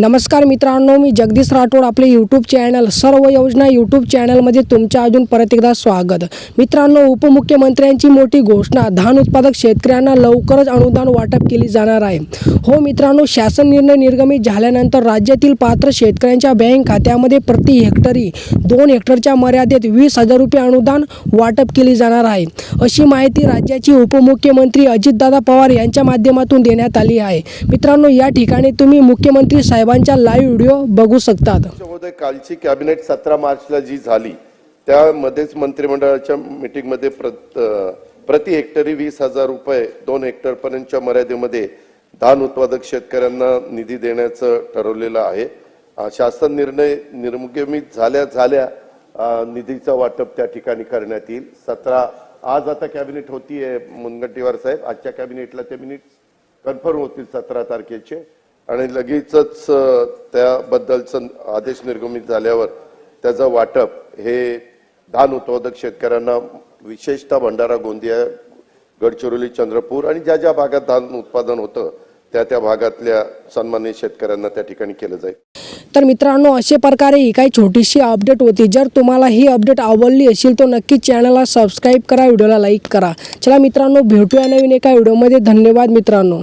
नमस्कार मित्रांनो मी जगदीश राठोड आपले यूट्यूब चॅनल सर्व योजना यूट्यूब चॅनलमध्ये तुमच्या अजून परत एकदा स्वागत. मित्रांनो उपमुख्यमंत्र्यांची मोठी घोषणा धान उत्पादक शेतकऱ्यांना लवकरच अनुदान वाटप केली जाणार आहे. हो मित्रांनो शासन निर्णय निर्गमित झाल्यानंतर राज्यातील पात्र शेतकऱ्यांच्या बँक खात्यामध्ये प्रति हेक्टरी दोन हेक्टरच्या मर्यादेत वीस हजार रुपये अनुदान वाटप केली जाणार आहे. अशी माहिती राज्याचे उपमुख्यमंत्री अजितदादा पवार यांच्या माध्यमातून देण्यात आली आहे. मित्रांनो या ठिकाणी तुम्ही मुख्यमंत्री साहेब बाबांच्या लाईव्ह व्हिडिओ बघू शकतात. कालची कॅबिनेट सतरा मार्चला जी झाली त्यामध्येच मंत्रिमंडळाच्या मीटिंगमध्ये प्रति हेक्टरी वीस हजार रुपये दोन हेक्टर पर्यंतच्या मर्यादेमध्ये धान उत्पादक शेतकऱ्यांना निधी देण्याचं ठरवलेलं आहे. शासन निर्णय निर्गमित झाल्या झाल्या निधीचं वाटप त्या ठिकाणी करण्यात येईल. सतरा आज आता कॅबिनेट होतीये मुनगंटीवार साहेब. आजच्या कॅबिनेटला ते मिनिट कन्फर्म होतील सतरा तारखेचे. आणि लगेचच त्याबद्दलचं आदेश निर्गमित झाल्यावर त्याचं वाटप हे धान उत्पादक शेतकऱ्यांना विशेषतः भंडारा गोंदिया गडचिरोली चंद्रपूर आणि ज्या ज्या भागात धान उत्पादन होतं त्या त्या भागातल्या सन्मानित शेतकऱ्यांना त्या ठिकाणी केलं जाईल. तर मित्रांनो अशा प्रकारे ही काही छोटीशी अपडेट होती. जर तुम्हाला ही अपडेट आवडली असेल तर नक्की चॅनलला सबस्क्राईब करा व्हिडिओला लाईक करा. चला मित्रांनो भेटूया नवीन एका व्हिडिओमध्ये. धन्यवाद मित्रांनो.